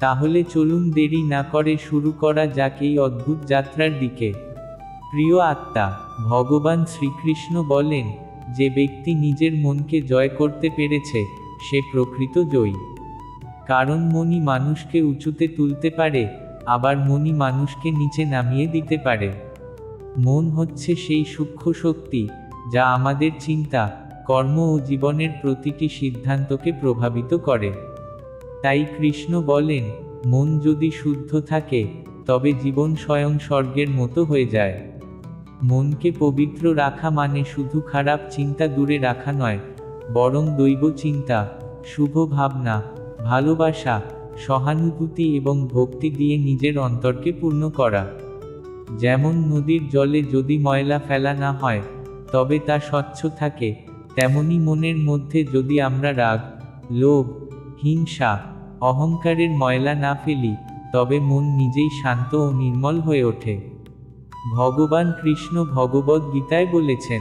তাহলে চলুন দেরি না করে শুরু করা যাক এই অদ্ভুত যাত্রার দিকে। প্রিয় আত্মা, ভগবান শ্রীকৃষ্ণ বলেন, যে ব্যক্তি নিজের মনকে জয় করতে পেরেছে, সে প্রকৃত জয়ী। কারণ মনি মানুষকে উঁচুতে তুলতে পারে, আবার মনি মানুষকে নিচে নামিয়ে দিতে পারে। মন হচ্ছে সেই সূক্ষ্ম শক্তি, যা আমাদের চিন্তা, কর্ম ও জীবনের প্রতিটি সিদ্ধান্তকে প্রভাবিত করে। তাই কৃষ্ণ বলেন, মন যদি শুদ্ধ থাকে, তবে জীবন স্বয়ং স্বর্গের মতো হয়ে যায়। মনকে পবিত্র রাখা মানে শুধু খারাপ চিন্তা দূরে রাখা নয়, বরং দৈব চিন্তা, শুভ ভাবনা, ভালোবাসা, সহানুভূতি এবং ভক্তি দিয়ে নিজের অন্তরকে পূর্ণ করা। যেমন নদীর জলে যদি ময়লা ফেলা না হয়, তবে তা স্বচ্ছ থাকে, তেমনি মনের মধ্যে যদি আমরা রাগ, লোভ, হিংসা অহংকারের ময়লা না ফেলি, তবে মন নিজেই শান্ত ও নির্মল হয়ে ওঠে। ভগবান কৃষ্ণ ভগবদ গীতায় বলেছেন,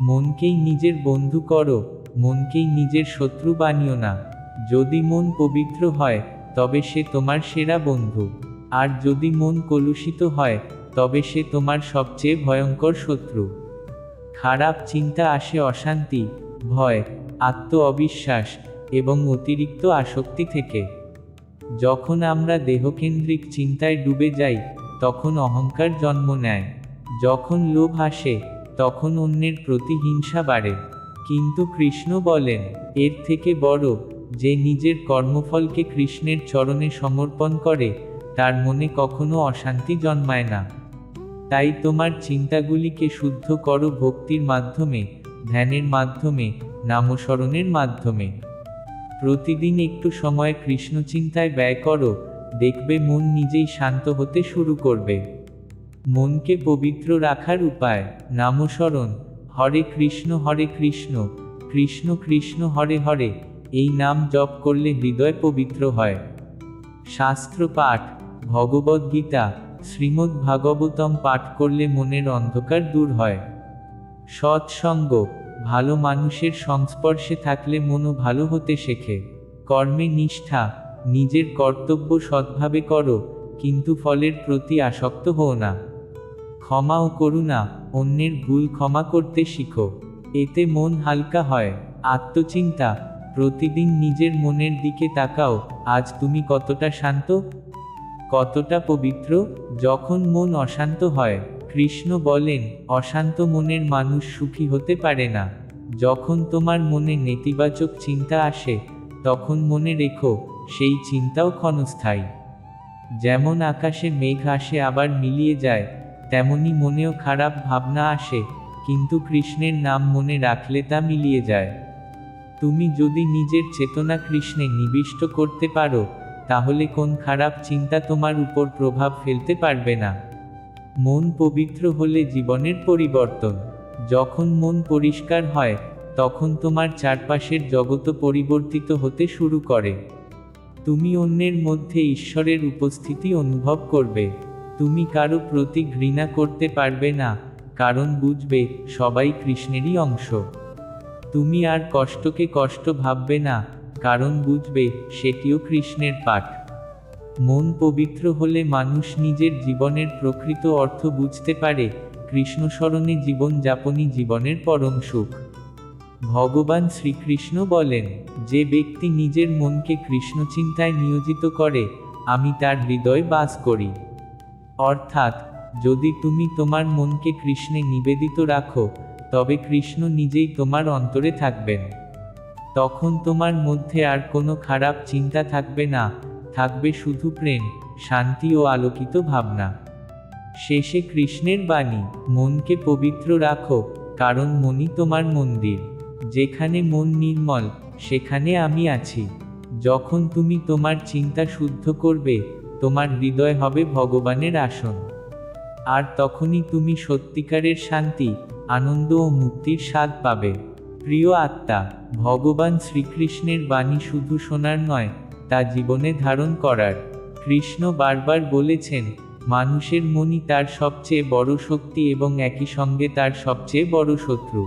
মনকেই নিজের বন্ধু করো, মনকেই নিজের শত্রু বানিও না। যদি মন পবিত্র হয়, তবে সে তোমার সেরা বন্ধু। আর যদি মন কলুষিত হয়, তবে সে তোমার সবচেয়ে ভয়ঙ্কর শত্রু। খারাপ চিন্তা আসে অশান্তি, ভয় আত্ম অবিশ্বাস এবং অতিরিক্ত আসক্তি থেকে। যখন আমরা দেহকেন্দ্রিক চিন্তায় ডুবে যাই, তখন অহংকার জন্ম নেয়। যখন লোভ আসে, তখন অন্যের প্রতি হিংসা বাড়ে। কিন্তু কৃষ্ণ বলেন, এর থেকে বড় যে নিজের কর্মফলকে কৃষ্ণের চরণে সমর্পণ করে, তার মনে কখনো অশান্তি জন্মায় না। তাই তোমার চিন্তাগুলিকে শুদ্ধ করো ভক্তির মাধ্যমে, ধ্যানের মাধ্যমে, নামস্মরণের মাধ্যমে। প্রতিদিন একটু সময় কৃষ্ণ চিন্তায় ব্যয় করো, দেখবে মন নিজেই শান্ত হতে শুরু করবে। মনকে পবিত্র রাখার উপায় নামস্মরণ হরে কৃষ্ণ হরে কৃষ্ণ কৃষ্ণ কৃষ্ণ, হরে হরে, এই নাম জপ করলে হৃদয় পবিত্র হয়। শাস্ত্র পাঠ ভগবদ্গীতা শ্রীমদ্ ভাগবতম পাঠ করলে মনের অন্ধকার দূর হয়। সৎসঙ্গ ভালো মানুষের সংস্পর্শে থাকলে মনও ভালো হতে শেখে। কর্মে নিষ্ঠা, নিজের কর্তব্য সৎভাবে করো, কিন্তু ফলের প্রতি আসক্ত হও না। ক্ষমা ও করুণা অন্যের ভুল ক্ষমা করতে শিখো। এতে মন হালকা হয়। আত্মচিন্তা, প্রতিদিন নিজের মনের দিকে তাকাও, আজ তুমি কতটা শান্ত? কতটা পবিত্র? যখন মন অশান্ত হয় কৃষ্ণ বলেন, অশান্ত মনের মানুষ সুখী হতে পারে না। যখন তোমার মনে নেতিবাচক চিন্তা আসে, তখন মনে রেখো, সেই চিন্তাও ক্ষণস্থায়ী। যেমন আকাশে মেঘ আসে আবার মিলিয়ে যায়, তেমনি মনেও খারাপ ভাবনা আসে, কিন্তু কৃষ্ণের নাম মনে রাখলে তা মিলিয়ে যায়। তুমি যদি নিজের চেতনা কৃষ্ণে নিবিষ্ট করতে পারো, তাহলে কোন খারাপ চিন্তা তোমার উপর প্রভাব ফেলতে পারবে না। মন পবিত্র হলে জীবনের পরিবর্তন। যখন মন পরিষ্কার হয়, তখন তোমার চারপাশের জগৎ পরিবর্তিত হতে শুরু করে। তুমি অন্যের মধ্যে ঈশ্বরের উপস্থিতি অনুভব করবে। তুমি কারও প্রতি ঘৃণা করতে পারবে না, কারণ বুঝবে সবাই কৃষ্ণেরই অংশ। তুমি আর কষ্টকে কষ্ট ভাববে না, কারণ বুঝবে সেটিও কৃষ্ণের পাঠ। মন পবিত্র হলে মানুষ নিজের জীবনের প্রকৃত অর্থ বুঝতে পারে কৃষ্ণ স্মরণে জীবনযাপনই জীবনের পরম সুখ। ভগবান শ্রীকৃষ্ণ বলেন, যে ব্যক্তি নিজের মনকে কৃষ্ণ চিন্তায় নিয়োজিত করে, আমি তার হৃদয় বাস করি। অর্থাৎ, যদি তুমি তোমার মনকে কৃষ্ণে নিবেদিত রাখো, তবে কৃষ্ণ নিজেই তোমার অন্তরে থাকবেন। তখন তোমার মধ্যে আর কোনো খারাপ চিন্তা থাকবে না থাকবে শুধু প্রেম, শান্তি ও আলোকিত ভাবনা। শেষে কৃষ্ণের বাণী, মনকে পবিত্র রাখো, কারণ মনই তোমার মন্দির। যেখানে মন নির্মল, সেখানে আমি আছি। যখন তুমি তোমার চিন্তা শুদ্ধ করবে, তোমার হৃদয় হবে ভগবানের আসন। আর তখনই তুমি সত্যিকারের শান্তি, আনন্দ ও মুক্তির স্বাদ পাবে। প্রিয় আত্মা, ভগবান শ্রীকৃষ্ণের বাণী শুধু শোনার নয় তা জীবনে ধারণ করার। কৃষ্ণ বারবার বলেছেন, মানুষের মনই তার সবচেয়ে বড় শক্তি এবং একই সঙ্গে তার সবচেয়ে বড় শত্রু।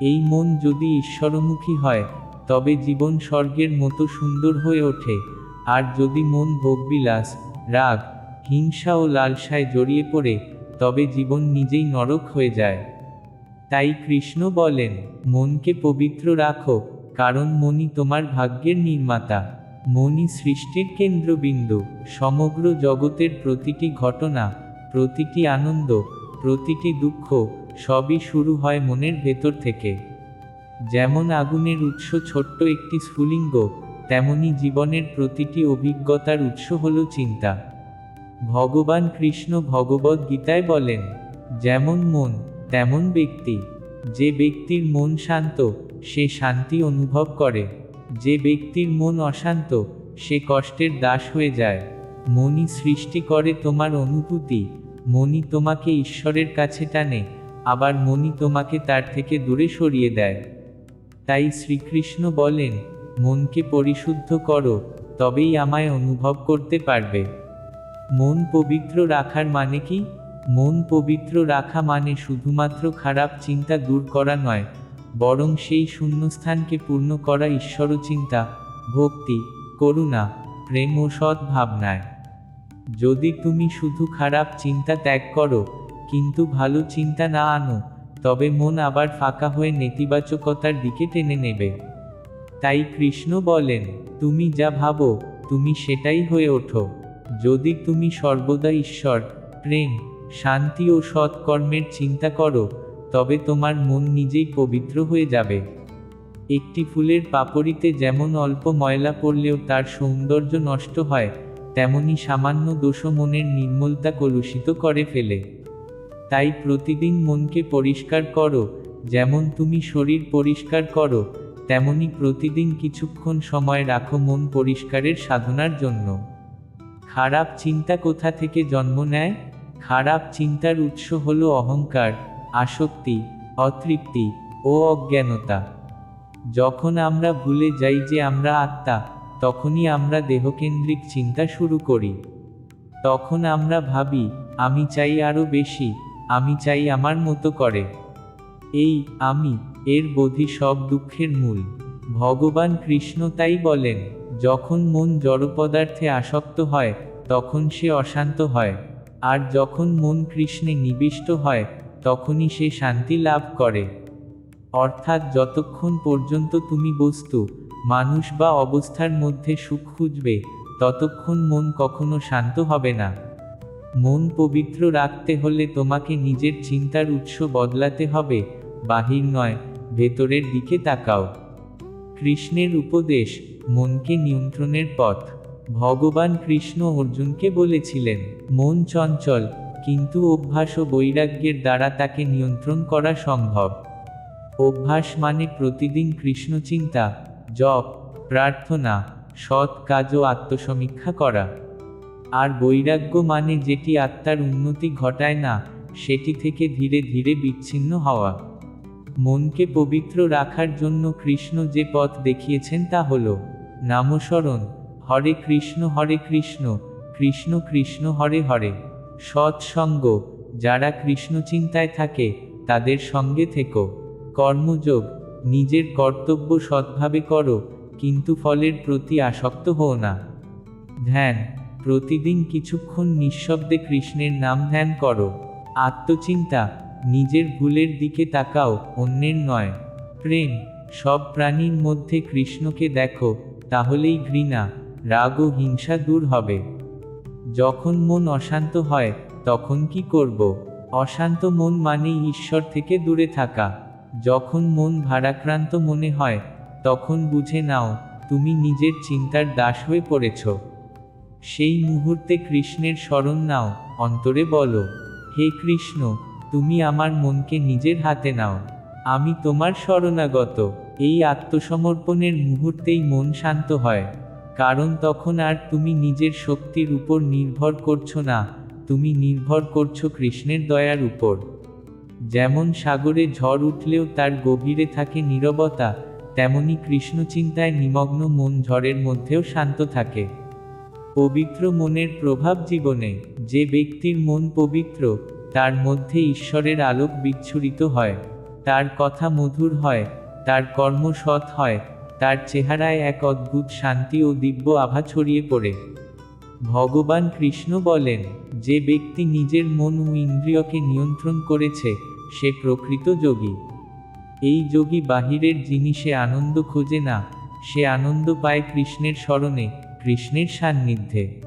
এই মন যদি ঈশ্বরমুখী হয়, তবে জীবন স্বর্গের মতো সুন্দর হয়ে ওঠে। আর যদি মন ভোগবিলাস, রাগ, হিংসা ও লালসায় জড়িয়ে পড়ে, তবে জীবন নিজেই নরক হয়ে যায়। তাই কৃষ্ণ বলেন, মনকে পবিত্র রাখো, কারণ মনই তোমার ভাগ্যের নির্মাতা। মনই সৃষ্টির কেন্দ্রবিন্দু, সমগ্র জগতের প্রতিটি ঘটনা, প্রতিটি আনন্দ, প্রতিটি দুঃখ, সবই শুরু হয় মনের ভেতর থেকে। যেমন আগুনের উৎস ছোট্ট একটি স্ফুলিঙ্গ, তেমনি জীবনের প্রতিটি অভিজ্ঞতার উৎস হল চিন্তা। ভগবান কৃষ্ণ ভগবদ গীতায় বলেন, যেমন মন, তেমন ব্যক্তি। যে ব্যক্তির মন শান্ত, সে শান্তি অনুভব করে। যে ব্যক্তির মন অশান্ত, সে কষ্টের দাস হয়ে যায়। মনই সৃষ্টি করে তোমার অনুভূতি মনই তোমাকে ঈশ্বরের কাছে টানে, আবার মনই তোমাকে তার থেকে দূরে সরিয়ে দেয়। তাই শ্রীকৃষ্ণ বলেন, মনকে পরিশুদ্ধ করো, তবেই আমায় অনুভব করতে পারবে। মন পবিত্র রাখার মানে কি? মন পবিত্র রাখা মানে শুধুমাত্র খারাপ চিন্তা দূর করা নয় বরং সেই শূন্যস্থানকে পূর্ণ করা ঈশ্বর চিন্তা ভক্তি, করুণা, প্রেম ও সৎ ভাবনায় যদি তুমি শুধু খারাপ চিন্তা ত্যাগ করো, কিন্তু ভালো চিন্তা না আনো, তবে মন আবার ফাঁকা হয়ে নেতিবাচকতার দিকে টেনে নেবে। তাই কৃষ্ণ বলেন, তুমি যা ভাবো, তুমি সেটাই হয়ে ওঠো। যদি তুমি সর্বদা ঈশ্বর, প্রেম, শান্তি ও সৎকর্মের চিন্তা করো তবে তোমার মন নিজেই পবিত্র হয়ে যাবে। একটি ফুলের পাপড়িতে যেমন অল্প ময়লা পড়লেও তার সৌন্দর্য নষ্ট হয়, তেমনি সামান্য দোষ মনের নির্মলতা কলুষিত করে ফেলে। তাই প্রতিদিন মনকে পরিষ্কার করো, যেমন তুমি শরীর পরিষ্কার করো, তেমনি প্রতিদিন কিছুক্ষণ সময় রাখো মন পরিষ্কারের সাধনার জন্য। খারাপ চিন্তা কোথা থেকে জন্ম নেয়? খারাপ চিন্তার উৎস হল অহংকার। আসক্তি, অতৃপ্তি ও অজ্ঞানতা। যখন আমরা ভুলে যাই যে আমরা আত্মা, তখনই আমরা দেহকেন্দ্রিক চিন্তা শুরু করি। তখন আমরা ভাবি, আমি চাই আরও বেশি, আমি চাই আমার মতো করে। এই আমি, এর বোধি সব দুঃখের মূল। ভগবান কৃষ্ণ তাই বলেন, যখন মন জড়পদার্থে আসক্ত হয়, তখন সে অশান্ত হয়। আর যখন মন কৃষ্ণে নিবিষ্ট হয় তখনই সে শান্তি লাভ করে। অর্থাৎ যতক্ষণ পর্যন্ত তুমি বস্তু, মানুষ বা অবস্থার মধ্যে সুখ খুঁজবে, ততক্ষণ মন কখনো শান্ত হবে না। মন পবিত্র রাখতে হলে তোমাকে নিজের চিন্তার উৎস বদলাতে হবে, বাহির নয়, ভেতরের দিকে তাকাও। কৃষ্ণের উপদেশ, মনকে নিয়ন্ত্রণের পথ। ভগবান কৃষ্ণ অর্জুনকে বলেছিলেন, মন চঞ্চল কিন্তু অভ্যাস ও বৈরাগ্যের দ্বারা তাকে নিয়ন্ত্রণ করা সম্ভব। অভ্যাস মানে প্রতিদিন কৃষ্ণ চিন্তা জপ, প্রার্থনা, সৎ কাজ ও আত্মসমীক্ষা করা। আর বৈরাগ্য মানে যেটি আত্মার উন্নতি ঘটায় না, সেটি থেকে ধীরে ধীরে বিচ্ছিন্ন হওয়া। মনকে পবিত্র রাখার জন্য কৃষ্ণ যে পথ দেখিয়েছেন তা হল, নামস্মরণ, হরে কৃষ্ণ হরে কৃষ্ণ কৃষ্ণ কৃষ্ণ হরে হরে। সৎসঙ্গ, যারা কৃষ্ণ চিন্তায় থাকে, তাদের সঙ্গে থেকো। কর্মযোগ, নিজের কর্তব্য সৎভাবে করো, কিন্তু ফলের প্রতি আসক্ত হও না। ধ্যান, প্রতিদিন কিছুক্ষণ নিঃশব্দে কৃষ্ণের নাম ধ্যান করো। আত্মচিন্তা, নিজের ভুলের দিকে তাকাও, অন্যের নয়। প্রেম, সব প্রাণীর মধ্যে কৃষ্ণকে দেখো, তাহলেই ঘৃণা, রাগ ও হিংসা দূর হবে। যখন মন অশান্ত হয়, তখন কি করব? অশান্ত মন মানে ঈশ্বর থেকে দূরে থাকা। যখন মন ভারাক্রান্ত মনে হয়, তখন বুঝে নাও, তুমি নিজের চিন্তার দাস হয়ে পড়েছ। সেই মুহূর্তে কৃষ্ণের স্মরণ নাও, অন্তরে বলো, হে কৃষ্ণ, তুমি আমার মনকে নিজের হাতে নাও। আমি তোমার শরণাগত। এই আত্মসমর্পণের মুহূর্তেই মন শান্ত হয়। কারণ তখন আর তুমি নিজের শক্তির উপর নির্ভর করছ না, তুমি নির্ভর করছ কৃষ্ণের দয়ার উপর। যেমন সাগরে ঝড় উঠলেও তার গভীরে থাকে নীরবতা, তেমনি কৃষ্ণ চিন্তায় নিমগ্ন মন ঝড়ের মধ্যেও শান্ত থাকে। পবিত্র মনের প্রভাব জীবনে, যে ব্যক্তির মন পবিত্র, তার মধ্যে ঈশ্বরের আলোক বিচ্ছুরিত হয়, তার কথা মধুর হয়, তার কর্ম সৎ হয় তার চেহারায় এক অদ্ভুত শান্তি ও দিব্য আভা ছড়িয়ে পড়ে। ভগবান কৃষ্ণ বলেন, যে ব্যক্তি নিজের মন ও ইন্দ্রিয়কে নিয়ন্ত্রণ করেছে, সে প্রকৃত যোগী। এই যোগী বাহিরের জিনিসে আনন্দ খোঁজে না, সে আনন্দ পায় কৃষ্ণের স্মরণে, কৃষ্ণের সান্নিধ্যে।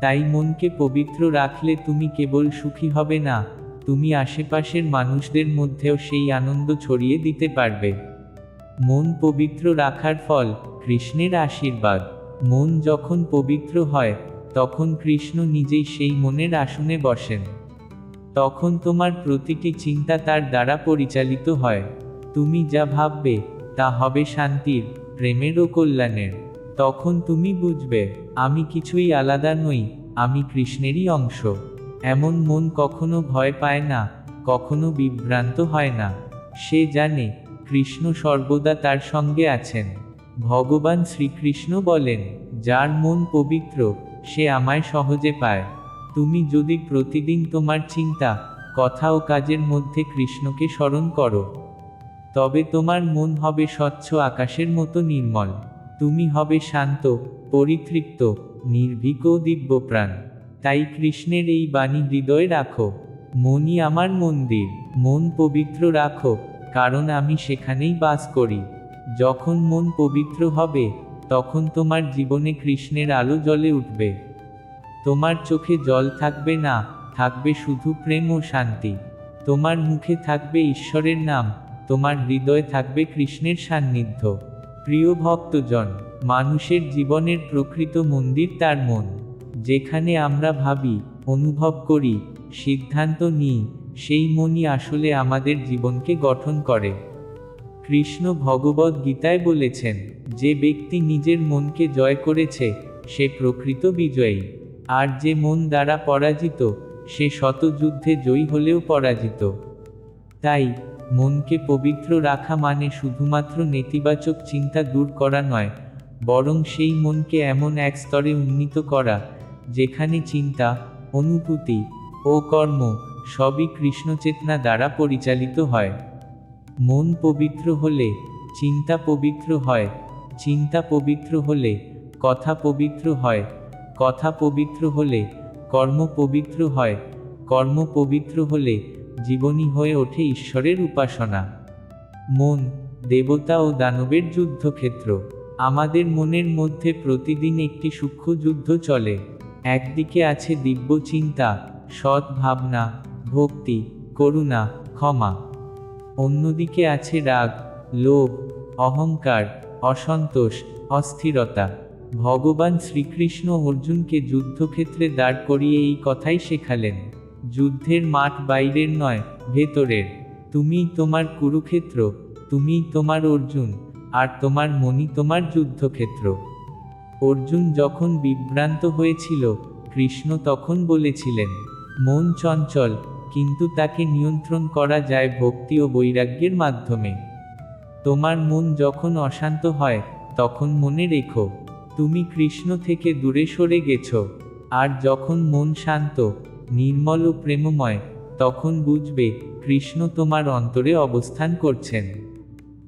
তাই মনকে পবিত্র রাখলে তুমি কেবল সুখী হবে না, তুমি আশেপাশের মানুষদের মধ্যেও সেই আনন্দ ছড়িয়ে দিতে পারবে। মন পবিত্র রাখার ফল, কৃষ্ণের আশীর্বাদ। মন যখন পবিত্র হয়, তখন কৃষ্ণ নিজেই সেই মনের আসনে বসেন। তখন তোমার প্রতিটি চিন্তা তার দ্বারা পরিচালিত হয়। তুমি যা ভাববে, তা হবে শান্তির, প্রেমের ও কল্যাণের। তখন তুমি বুঝবে, আমি কিছুই আলাদা নই, আমি কৃষ্ণেরই অংশ। এমন মন কখনো ভয় পায় না, কখনো বিভ্রান্ত হয় না। সে জানে কৃষ্ণ সর্বদা তার সঙ্গে আছেন। ভগবান শ্রীকৃষ্ণ বলেন, যার মন পবিত্র, সে আমায় সহজে পায়। তুমি যদি প্রতিদিন তোমার চিন্তা, কথা ও কাজের মধ্যে কৃষ্ণকে স্মরণ করো, তবে তোমার মন হবে স্বচ্ছ আকাশের মতো নির্মল। তুমি হবে শান্ত, পরিতৃপ্ত, নির্ভীক ও দিব্যপ্রাণ। তাই কৃষ্ণের এই বাণী হৃদয়ে রাখো। মনই আমার মন্দির, মন পবিত্র রাখো। কারণ আমি সেখানেই বাস করি। যখন মন পবিত্র হবে, তখন তোমার জীবনে কৃষ্ণের আলো জ্বলে উঠবে। তোমার চোখে জল থাকবে না, থাকবে শুধু প্রেম ও শান্তি। তোমার মুখে থাকবে ঈশ্বরের নাম, তোমার হৃদয়ে থাকবে কৃষ্ণের সান্নিধ্য। প্রিয় ভক্তজন, মানুষের জীবনের প্রকৃত মন্দির তার মন। যেখানে আমরা ভাবি, অনুভব করি, সিদ্ধান্ত নিই সেই মনই আসলে আমাদের জীবনকে গঠন করে। কৃষ্ণ ভগবদ গীতায় বলেছেন, যে ব্যক্তি নিজের মনকে জয় করেছে, সে প্রকৃত বিজয়ী। আর যে মন দ্বারা পরাজিত, সে শত যুদ্ধে জয়ী হলেও পরাজিত। তাই, মনকে পবিত্র রাখা মানে শুধুমাত্র নেতিবাচক চিন্তা দূর করা নয়, বরং সেই মনকে এমন এক স্তরে উন্নীত করা, যেখানে চিন্তা, অনুভূতি ও কর্ম সবই কৃষ্ণচেতনা দ্বারা পরিচালিত হয়। মন পবিত্র হলে চিন্তা পবিত্র হয়, চিন্তা পবিত্র হলে কথা পবিত্র হয়, কথা পবিত্র হলে কর্ম পবিত্র হয়, কর্ম পবিত্র হলে জীবনী হয়ে ওঠে ঈশ্বরের উপাসনা। মন, দেবতা ও দানবের যুদ্ধক্ষেত্র। আমাদের মনের মধ্যে প্রতিদিন একটি সূক্ষ্ম যুদ্ধ চলে। একদিকে আছে দিব্য চিন্তা, সৎ ভাবনা ভক্তি, করুণা, ক্ষমা। অন্যদিকে আছে রাগ, লোভ, অহংকার, অসন্তোষ, অস্থিরতা। ভগবান শ্রীকৃষ্ণ অর্জুনকে যুদ্ধক্ষেত্রে দাঁড় করিয়ে এই কথাই শেখালেন। যুদ্ধের মাঠ বাইরের নয়, ভেতরের। তুমিই তোমার কুরুক্ষেত্র, তুমিই তোমার অর্জুন, আর তোমার মনি তোমার যুদ্ধক্ষেত্র। অর্জুন যখন বিভ্রান্ত হয়েছিল, কৃষ্ণ তখন বলেছিলেন, মন চঞ্চল কিন্তু তাকে নিয়ন্ত্রণ করা যায় ভক্তি ও বৈরাগ্যের মাধ্যমে। তোমার মন যখন অশান্ত হয়, তখন মনে রেখো, তুমি কৃষ্ণ থেকে দূরে সরে গেছ। আর যখন মন শান্ত, নির্মল ও প্রেমময়, তখন বুঝবে কৃষ্ণ তোমার অন্তরে অবস্থান করছেন।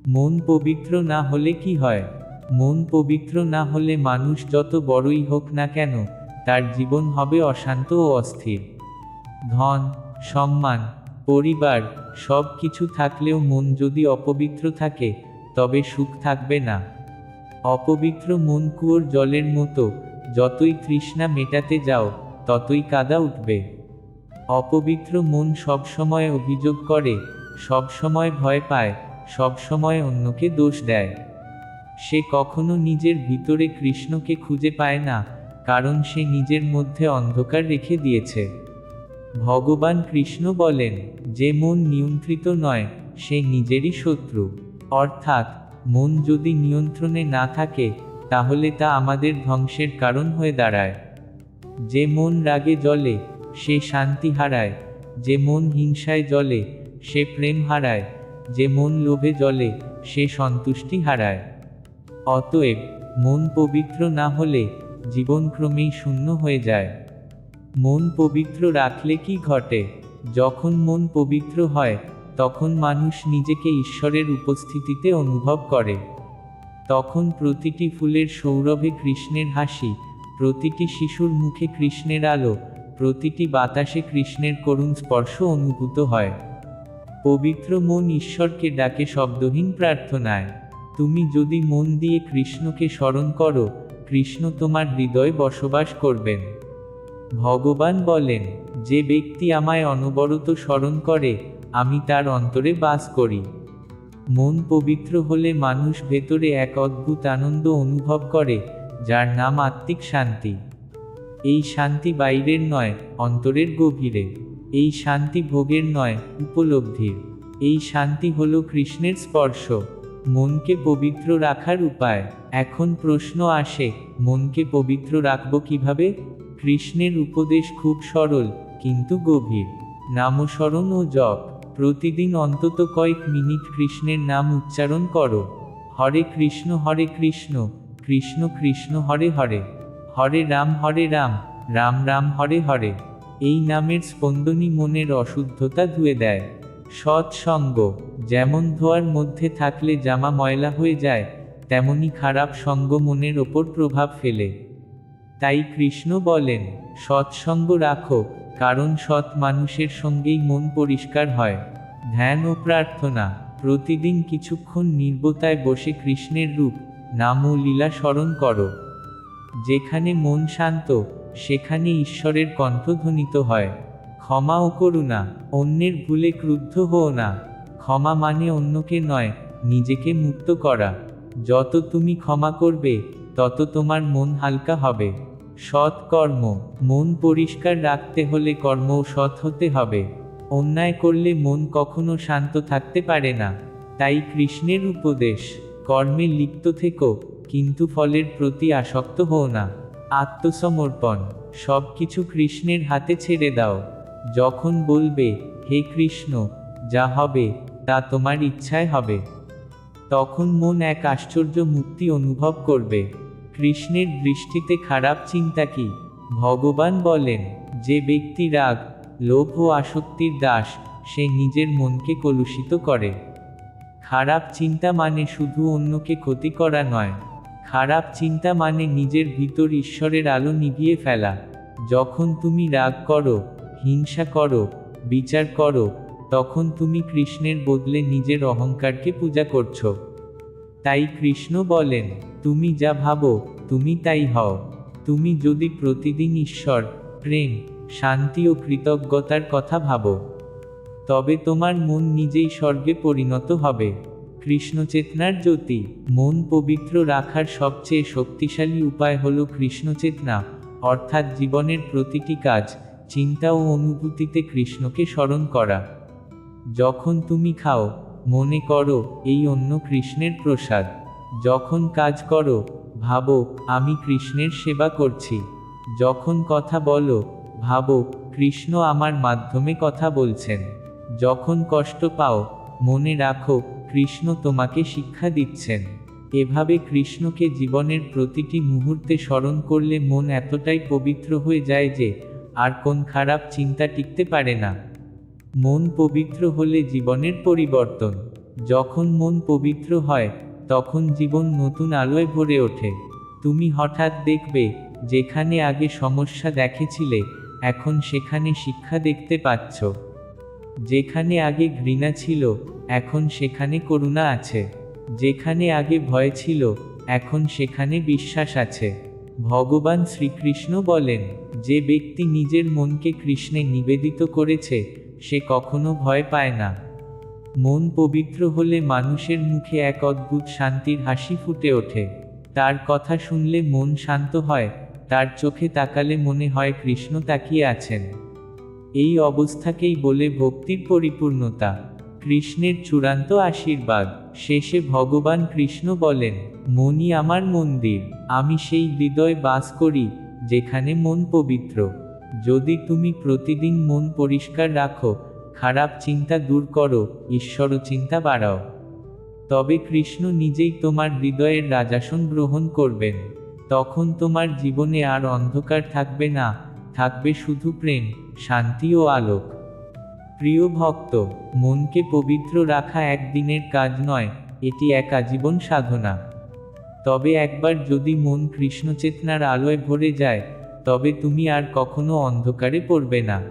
মন পবিত্র না হলে কি হয়? মন পবিত্র না হলে মানুষ যত বড়ই হোক না কেন, তার জীবন হবে অশান্ত ও অস্থির। ধন সম্মান, পরিবার, সব কিছু থাকলেও মন যদি অপবিত্র থাকে, তবে সুখ থাকবে না। অপবিত্র মন কুয়োর জলের মতো, যতই তৃষ্ণা মেটাতে যাও, ততই কাদা উঠবে। অপবিত্র মন সবসময় অভিযোগ করে, সবসময় ভয় পায়, সবসময় অন্যকে দোষ দেয়। সে কখনো নিজের ভিতরে কৃষ্ণকে খুঁজে পায় না, কারণ সে নিজের মধ্যে অন্ধকার রেখে দিয়েছে। ভগবান কৃষ্ণ বলেন, যে মন নিয়ন্ত্রিত নয়, সে নিজেরই শত্রু। অর্থাৎ, মন যদি নিয়ন্ত্রণে না থাকে, তাহলে তা আমাদের ধ্বংসের কারণ হয়ে দাঁড়ায়। যে মন রাগে জ্বলে, সে শান্তি হারায়। যে মন হিংসায় জ্বলে, সে প্রেম হারায়। যে মন লোভে জ্বলে, সে সন্তুষ্টি হারায়। অতএব, মন পবিত্র না হলে জীবন ক্রমেই শূন্য হয়ে যায়। মন পবিত্র রাখলে কি ঘটে? যখন মন পবিত্র হয়, তখন মানুষ নিজেকে ঈশ্বরের উপস্থিতিতে অনুভব করে। তখন প্রতিটি ফুলের সৌরভে কৃষ্ণের হাসি, প্রতিটি শিশুর মুখে কৃষ্ণের আলো, প্রতিটি বাতাসে কৃষ্ণের করুণ স্পর্শ অনুভূত হয়। পবিত্র মন ঈশ্বরকে ডাকে শব্দহীন প্রার্থনায়, তুমি যদি মন দিয়ে কৃষ্ণকে স্মরণ করো, কৃষ্ণ তোমার হৃদয়ে বসবাস করবেন। ভগবান বলেন, যে ব্যক্তি আমায় অনবরত স্মরণ করে, আমি তার অন্তরে বাস করি। মন পবিত্র হলে মানুষ ভেতরে এক অদ্ভুত আনন্দ অনুভব করে, যার নাম আত্মিক শান্তি। এই শান্তি বাইরের নয়, অন্তরের গভীরে। এই শান্তি ভোগের নয়, উপলব্ধির। এই শান্তি হল কৃষ্ণের স্পর্শ। মনকে পবিত্র রাখার উপায়। এখন প্রশ্ন আসে, মনকে পবিত্র রাখব কীভাবে? কৃষ্ণের উপদেশ খুব সরল, কিন্তু গভীর। নামস্মরণ ও জপ। প্রতিদিন অন্তত কয়েক মিনিট কৃষ্ণের নাম উচ্চারণ করো। হরে কৃষ্ণ হরে কৃষ্ণ। কৃষ্ণ কৃষ্ণ, হরে হরে। হরে রাম হরে রাম। রাম রাম, হরে হরে। এই নামের স্পন্দনী মনের অশুদ্ধতা ধুয়ে দেয়। সৎসঙ্গ যেমন ধোয়ার মধ্যে থাকলে জামা ময়লা হয়ে যায়, তেমনি খারাপ সঙ্গ মনের ওপর প্রভাব ফেলে। তাই কৃষ্ণ বলেন, সৎসঙ্গ রাখো, কারণ সৎ মানুষের সঙ্গেই মন পরিষ্কার হয়। ধ্যান ও প্রার্থনা, প্রতিদিন কিছুক্ষণ নির্বতায় বসে কৃষ্ণের রূপ, নাম ও লীলা স্মরণ করো। যেখানে মন শান্ত, সেখানে ঈশ্বরের কণ্ঠধ্বনিত হয়। ক্ষমা ও করুণা, অন্যের ভুলে ক্রুদ্ধ হও না। ক্ষমা মানে অন্যকে নয়, নিজেকে মুক্ত করা। যত তুমি ক্ষমা করবে, তত তোমার মন হালকা হবে। সৎ কর্ম মন পরিষ্কার রাখতে হলে কর্মও সৎ হতে হবে। অন্যায় করলে মন কখনো শান্ত থাকতে পারে না। তাই কৃষ্ণের উপদেশ, কর্মে লিপ্ত থেকো, কিন্তু ফলের প্রতি আসক্ত হও না। আত্মসমর্পণ সব কিছু কৃষ্ণের হাতে ছেড়ে দাও। যখন বলবে, হে কৃষ্ণ, যা হবে, তা তোমার ইচ্ছায় হবে। তখন মন এক আশ্চর্য মুক্তি অনুভব করবে। কৃষ্ণের দৃষ্টিতে খারাপ চিন্তা কি? ভগবান বলেন, যে ব্যক্তি রাগ, লোভ ও আসক্তির দাস, সে নিজের মনকে কলুষিত করে। খারাপ চিন্তা মানে শুধু অন্যকে ক্ষতি করা নয়। খারাপ চিন্তা মানে নিজের ভিতর ঈশ্বরের আলো নিভিয়ে ফেলা। যখন তুমি রাগ করো, হিংসা করো, বিচার করো, তখন তুমি কৃষ্ণের বদলে নিজের অহংকারকে পূজা করছ। তাই কৃষ্ণ বলেন, তুমি যা ভাবো, তুমি তাই হও। তুমি যদি প্রতিদিন ঈশ্বর, প্রেম, শান্তি ও কৃতজ্ঞতার কথা ভাবো, তবে তোমার মন নিজেই স্বর্গে পরিণত হবে। কৃষ্ণচেতনার জ্যোতি, মন পবিত্র রাখার সবচেয়ে শক্তিশালী উপায় হল কৃষ্ণচেতনা, অর্থাৎ জীবনের প্রতিটি কাজ, চিন্তা ও অনুভূতিতে কৃষ্ণকে স্মরণ করা। যখন তুমি খাও মনে করো এই অন্য কৃষ্ণের প্রসাদ। যখন কাজ করো, ভাবো, আমি কৃষ্ণের সেবা করছি। যখন কথা বলো, ভাবো, কৃষ্ণ আমার মাধ্যমে কথা বলছেন। যখন কষ্ট পাও, মনে রাখো, কৃষ্ণ তোমাকে শিক্ষা দিচ্ছেন। এভাবে কৃষ্ণকে জীবনের প্রতিটি মুহূর্তে স্মরণ করলে মন এতটাই পবিত্র হয়ে যায় যে, আর কোন খারাপ চিন্তা টিকতে পারে না। মন পবিত্র হলে জীবনের পরিবর্তন। যখন মন পবিত্র হয়, তখন জীবন নতুন আলোয় ভরে ওঠে। তুমি হঠাৎ দেখবে, যেখানে আগে সমস্যা দেখেছিলে, এখন সেখানে শিক্ষা দেখতে পাচ্ছ। যেখানে আগে ঘৃণা ছিল, এখন সেখানে করুণা আছে। যেখানে আগে ভয় ছিল, এখন সেখানে বিশ্বাস আছে। ভগবান শ্রীকৃষ্ণ বলেন, যে ব্যক্তি নিজের মনকে কৃষ্ণে নিবেদিত করেছে সে কখনো ভয় পায় না। মন পবিত্র হলে মানুষের মুখে এক অদ্ভুত শান্তির হাসি ফুটে ওঠে। তার কথা শুনলে মন শান্ত হয়, তার চোখে তাকালে মনে হয় কৃষ্ণ তাকিয়ে আছেন। এই অবস্থাকেই বলে ভক্তির পরিপূর্ণতা। কৃষ্ণের চূড়ান্ত আশীর্বাদ। শেষে ভগবান কৃষ্ণ বলেন মনই আমার মন্দির, আমি সেই হৃদয় বাস করি, যেখানে মন পবিত্র। যদি তুমি প্রতিদিন মন পরিষ্কার রাখো, খারাপ চিন্তা দূর করো ঈশ্বর চিন্তা বাড়াও। তবে কৃষ্ণ নিজেই তোমার হৃদয়ের রাজাসন গ্রহণ করবেন। তখন তোমার জীবনে আর অন্ধকার থাকবে না, থাকবে শুধু প্রেম, শান্তি ও আলোক। প্রিয় ভক্ত, মনকে পবিত্র রাখা একদিনের কাজ নয়, এটি এক আজীবন সাধনা। তবে একবার যদি মন কৃষ্ণচেতনার আলোয় ভরে যায় তবে তুমি আর কখনো অন্ধকারে পড়বে না।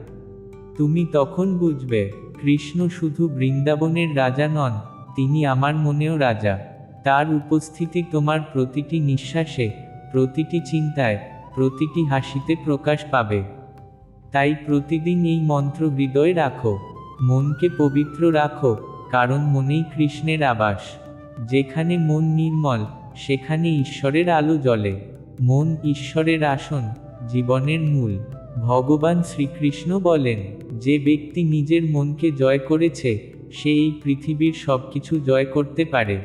তুমি তখন বুঝবে, কৃষ্ণ শুধু বৃন্দাবনের রাজা নন, তিনি আমার মনেও রাজা। তার উপস্থিতি তোমার প্রতিটি নিঃশ্বাসে, প্রতিটি চিন্তায়, প্রতিটি হাসিতে প্রকাশ পাবে। তাই প্রতিদিন এই মন্ত্র হৃদয়ে রাখো, মনকে পবিত্র রাখো, কারণ মনেই কৃষ্ণের আবাস। যেখানে মন নির্মল, সেখানে ঈশ্বরের আলো জ্বলে। মন ঈশ্বরের আসন জীবনের মূল, ভগবান শ্রীকৃষ্ণ বলেন, যে ব্যক্তি নিজের মনকে জয় করেছে, সে এই পৃথিবীর সব কিছু জয় করতে পারে।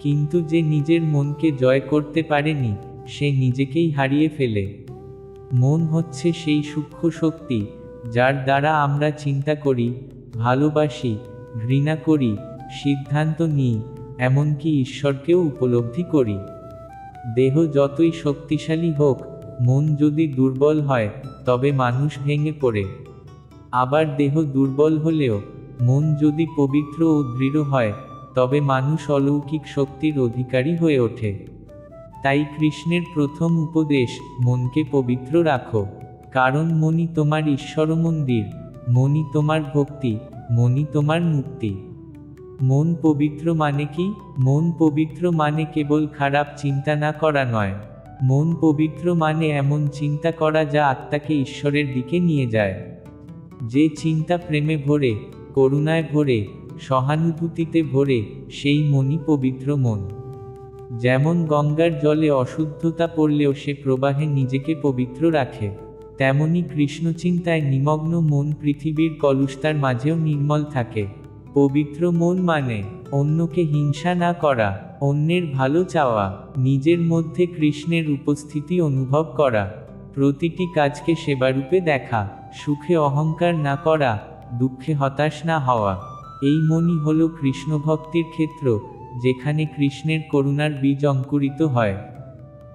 কিন্তু যে নিজের মনকে জয় করতে পারেনি, সে নিজেকেই হারিয়ে ফেলে। মন হচ্ছে সেই সূক্ষ্ম শক্তি, যার দ্বারা আমরা চিন্তা করি, ভালোবাসি, ঘৃণা করি, সিদ্ধান্ত নিই, এমনকি ঈশ্বরকেও উপলব্ধি করি। দেহ যতই শক্তিশালী হোক মন যদি দুর্বল হয়, তবে মানুষ ভেঙে পড়ে। আবার দেহ দুর্বল হলেও, মন যদি পবিত্র ও দৃঢ় হয়, তবে মানুষ অলৌকিক শক্তির অধিকারী হয়ে ওঠে। তাই কৃষ্ণের প্রথম উপদেশ, মনকে পবিত্র রাখো। কারণ মনি তোমার ঈশ্বর মন্দির মনি তোমার ভক্তি, মনি তোমার মুক্তি। মন পবিত্র মানে কি? মন পবিত্র মানে কেবল খারাপ চিন্তা না করা নয়। মন পবিত্র মানে এমন চিন্তা করা যা আত্মাকে ঈশ্বরের দিকে নিয়ে যায়। যে চিন্তা প্রেমে ভরে, করুণায় ভরে, সহানুভূতিতে ভরে, সেই মনই পবিত্র মন। যেমন গঙ্গার জলে অশুদ্ধতা পড়লেও সে প্রবাহে নিজেকে পবিত্র রাখে, তেমনি কৃষ্ণচিন্তায় নিমগ্ন মন পৃথিবীর কলুষতার মাঝেও নির্মল থাকে। পবিত্র মন মানে অন্যকে হিংসা না করা। অন্যের ভালো চাওয়া, নিজের মধ্যে কৃষ্ণের উপস্থিতি অনুভব করা, প্রতিটি কাজকে সেবারূপে দেখা, সুখে অহংকার না করা, দুঃখে হতাশ না হওয়া। এই মনই হল কৃষ্ণভক্তির ক্ষেত্র, যেখানে কৃষ্ণের করুণার বীজ অঙ্কুরিত হয়।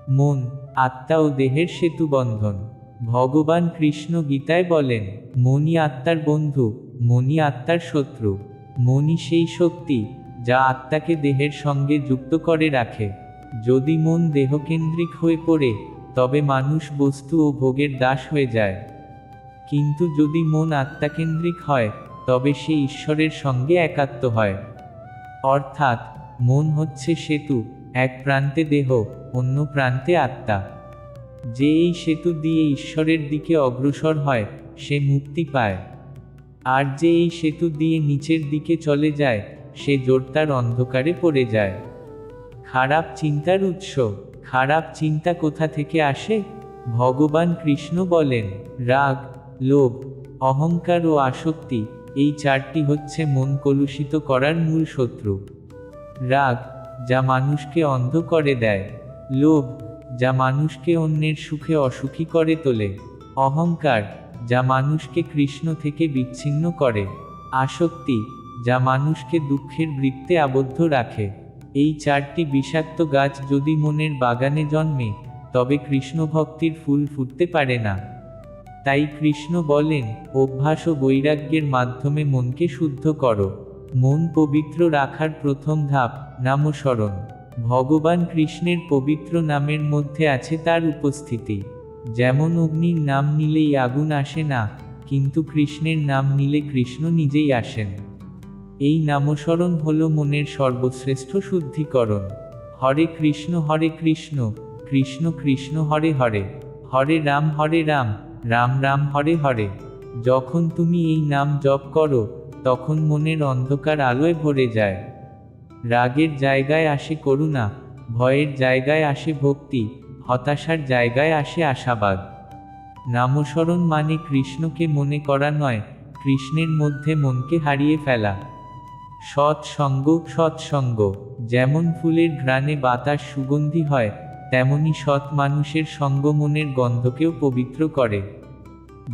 মন, আত্মা ও দেহের সেতু বন্ধন। ভগবান কৃষ্ণ গীতায় বলেন মনি আত্মার বন্ধু মনি আত্মার শত্রু। মনি সেই শক্তি যা আত্মাকে দেহের সঙ্গে যুক্ত করে রাখে। যদি মন দেহকেন্দ্রিক হয়ে পড়ে, তবে মানুষ বস্তু ও ভোগের দাস হয়ে যায়। কিন্তু যদি মন আত্মাকেন্দ্রিক হয়, তবে সে ঈশ্বরের সঙ্গে একাত্ম হয়। অর্থাৎ, মন হচ্ছে সেতু, এক প্রান্তে দেহ, অন্য প্রান্তে আত্মা। যে এই সেতু দিয়ে ঈশ্বরের দিকে অগ্রসর হয়, সে মুক্তি পায়। আর যে এই সেতু দিয়ে নিচের দিকে চলে যায় সে জোরতার অন্ধকারে পড়ে যায়। খারাপ চিন্তার উৎস, খারাপ চিন্তা কোথা থেকে আসে? ভগবান কৃষ্ণ বলেন, রাগ, লোভ, অহংকার ও আসক্তি, এই চারটি হচ্ছে মন কলুষিত করার মূল শত্রু। রাগ, যা মানুষকে অন্ধ করে দেয়। লোভ, যা মানুষকে অন্যের সুখে অসুখী করে তোলে। অহংকার, যা মানুষকে কৃষ্ণ থেকে বিচ্ছিন্ন করে। আসক্তি যা মানুষকে দুঃখের বৃত্তে আবদ্ধ রাখে। এই চারটি বিষাক্ত গাছ যদি মনের বাগানে জন্মে, তবে কৃষ্ণ ভক্তির ফুল ফুটতে পারে না। তাই কৃষ্ণ বলেন, অভ্যাস ও বৈরাগ্যের মাধ্যমে মনকে শুদ্ধ করো। মন পবিত্র রাখার প্রথম ধাপ, নামস্মরণ। ভগবান কৃষ্ণের পবিত্র নামের মধ্যে আছে তার উপস্থিতি। যেমন অগ্নির নাম নিলেই আগুন আসে না, কিন্তু কৃষ্ণের নাম নিলে কৃষ্ণ নিজেই আসেন। এই নামস্মরণ হল মনের সর্বশ্রেষ্ঠ শুদ্ধিকরণ। হরে কৃষ্ণ হরে কৃষ্ণ কৃষ্ণ কৃষ্ণ, হরে হরে হরে রাম হরে রাম রাম রাম, হরে হরে। যখন তুমি এই নাম জপ করো, তখন মনের অন্ধকার আলোয় ভরে যায়। রাগের জায়গায় আসে করুণা, ভয়ের জায়গায় আসে ভক্তি, হতাশার জায়গায় আসে আশাবাদ। নামস্মরণ মানে কৃষ্ণকে মনে করা নয়, কৃষ্ণের মধ্যে মনকে হারিয়ে ফেলা। সৎসঙ্গ সৎসঙ্গ। যেমন ফুলের ঘ্রাণে বাতাস সুগন্ধি হয়, তেমনি সৎ মানুষের সঙ্গ মনের গন্ধকেও পবিত্র করে।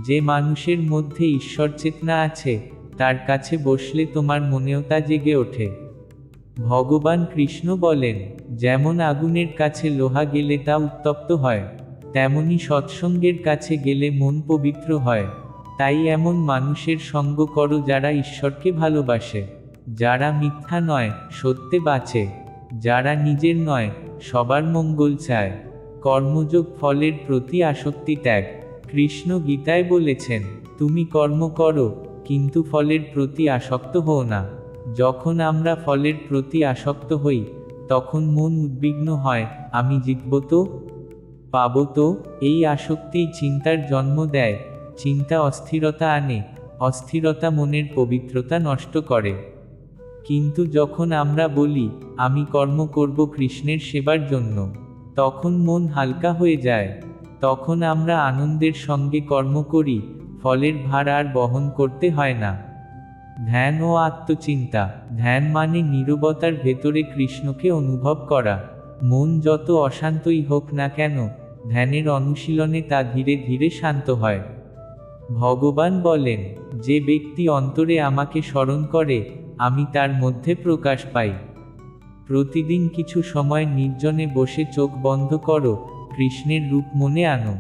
যে মানুষের মধ্যে ঈশ্বর চেতনা আছে, তার কাছে বসলে তোমার মনেও তা জেগে ওঠে। ভগবান কৃষ্ণ বলেন, যেমন আগুনের কাছে লোহা গেলে তা উত্তপ্ত হয়, তেমনি সৎসঙ্গের কাছে গেলে মন পবিত্র হয়। তাই এমন মানুষের সঙ্গ করো যারা ঈশ্বরকে ভালোবাসে। যারা মিথ্যা নয়, সত্যে বাঁচে। যারা নিজের নয়, সবার মঙ্গল চায়। কর্মযোগ ফলের প্রতি আসক্তি ত্যাগ। কৃষ্ণ গীতায় বলেছেন, তুমি কর্ম করো, কিন্তু ফলের প্রতি আসক্ত হও না। যখন আমরা ফলের প্রতি আসক্ত হই, তখন মন উদ্বিগ্ন হয়, আমি জিতব তো? পাব তো? এই আসক্তিই চিন্তার জন্ম দেয়। চিন্তা অস্থিরতা আনে। অস্থিরতা মনের পবিত্রতা নষ্ট করে। কিন্তু যখন আমরা বলি, আমি কর্ম করব কৃষ্ণের সেবার জন্য তখন মন হালকা হয়ে যায়। তখন আমরা আনন্দের সঙ্গে কর্ম করি, ফলের ভার আর বহন করতে হয় না। ধ্যান ও আত্মচিন্তা। ধ্যান মানে নীরবতার ভেতরে কৃষ্ণকে অনুভব করা। মন যত অশান্তই হোক না কেন, ধ্যানের অনুশীলনে তা ধীরে ধীরে শান্ত হয়। ভগবান বলেন, যে ব্যক্তি অন্তরে আমাকে স্মরণ করে আমি তার মধ্যে প্রকাশ পাই। প্রতিদিন কিছু সময় নির্জনে বসে চোখ বন্ধ করো, কৃষ্ণের রূপ মনে আনো।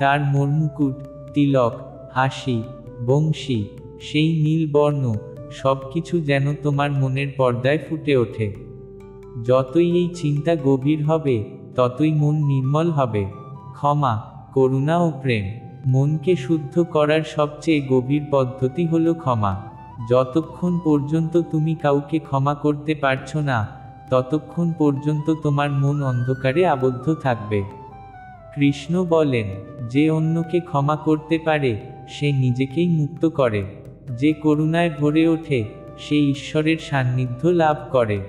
তার মর্মুকুট, তিলক, হাসি, বংশী, সেই নীল বর্ণ সব কিছু যেন তোমার মনের পর্দায় ফুটে ওঠে। যতই এই চিন্তা গভীর হবে, ততই মন নির্মল হবে। ক্ষমা, করুণা ও প্রেম, মনকে শুদ্ধ করার সবচেয়ে গভীর পদ্ধতি হলো ক্ষমা। যতক্ষণ পর্যন্ত তুমি কাউকে ক্ষমা করতে পারছ না, ততক্ষণ পর্যন্ত তোমার মন অন্ধকারে আবদ্ধ থাকবে। কৃষ্ণ বলেন, যে অন্যকে ক্ষমা করতে পারে, সে নিজেকেই মুক্ত করে। যে করুণায় ভরে ওঠে, সে ঈশ্বরের সান্নিধ্য লাভ করে।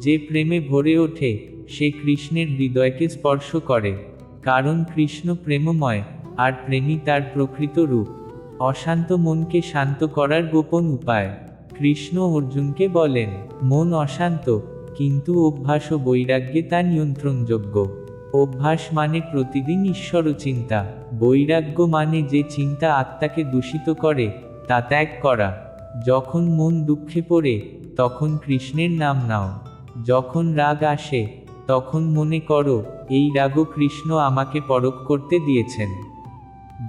যে প্রেমে ভরে ওঠে, সে কৃষ্ণের হৃদয়কে স্পর্শ করে। কারণ কৃষ্ণ প্রেমময়, আর প্রেমী তার প্রকৃত রূপ। অশান্ত মনকে শান্ত করার গোপন উপায়। কৃষ্ণ অর্জুনকে বলেন, মন অশান্ত, কিন্তু অভ্যাস ও বৈরাগ্যে তা নিয়ন্ত্রণযোগ্য। অভ্যাস মানে প্রতিদিন ঈশ্বর চিন্তা। বৈরাগ্য মানে যে চিন্তা আত্মাকে দূষিত করে, তা ত্যাগ করা। যখন মন দুঃখে পড়ে, তখন কৃষ্ণের নাম নাও। যখন রাগ আসে, তখন মনে করো, এই রাগও কৃষ্ণ আমাকে পরখ করতে দিয়েছেন।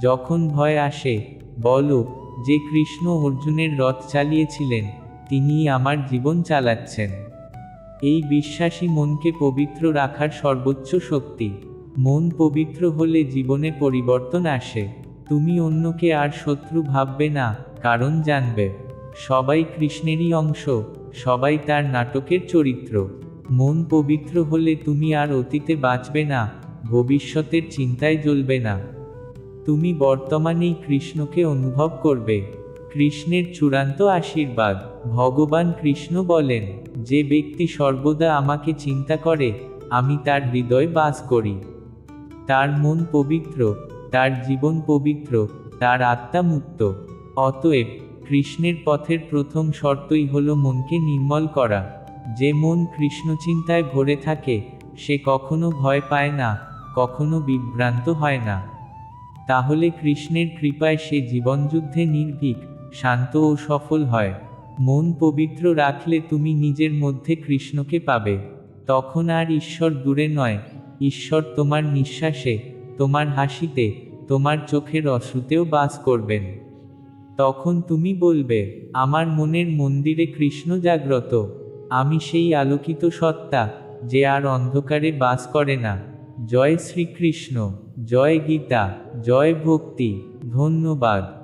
যখন ভয় আসে বলো, যে কৃষ্ণ অর্জুনের রথ চালিয়েছিলেন তিনি আমার জীবন চালাচ্ছেন। এই বিশ্বাসী মনকে পবিত্র রাখার সর্বোচ্চ শক্তি। মন পবিত্র হলে জীবনে পরিবর্তন আসে। তুমি অন্যকে আর শত্রু ভাববে না, কারণ জানবে। সবাই কৃষ্ণেরই অংশ, সবাই তার নাটকের চরিত্র। মন পবিত্র হলে তুমি আর অতীতে বাঁচবে না, ভবিষ্যতের চিন্তায় জ্বলবে না। তুমি বর্তমানেই কৃষ্ণকে অনুভব করবে। কৃষ্ণের চূড়ান্ত আশীর্বাদ। ভগবান কৃষ্ণ বলেন, যে ব্যক্তি সর্বদা আমাকে চিন্তা করে, আমি তার হৃদয় বাস করি। তার মন পবিত্র, তার জীবন পবিত্র, তার আত্মা মুক্ত। অতএব, কৃষ্ণের পথের প্রথম শর্তই হল মনকে নির্মল করা। যে মন কৃষ্ণ চিন্তায় ভরে থাকে, সে কখনো ভয় পায় না, কখনো বিভ্রান্ত হয় না। তাহলে কৃষ্ণের কৃপায় সে জীবনযুদ্ধে নির্ভীক, শান্ত ও সফল হয়। মন পবিত্র রাখলে তুমি নিজের মধ্যে কৃষ্ণকে পাবে। তখন আর ঈশ্বর দূরে নয়। ঈশ্বর তোমার নিঃশ্বাসে, তোমার হাসিতে, তোমার চোখের অশ্রুতেও বাস করবেন। তখন তুমি বলবে, আমার মনের মন্দিরে কৃষ্ণ জাগ্রত। আমি সেই আলোকিত সত্তা, যে আর অন্ধকারে বাস করে না। জয় শ্রীকৃষ্ণ। জয় গীতা জয় ভক্তি ধন্যবাদ।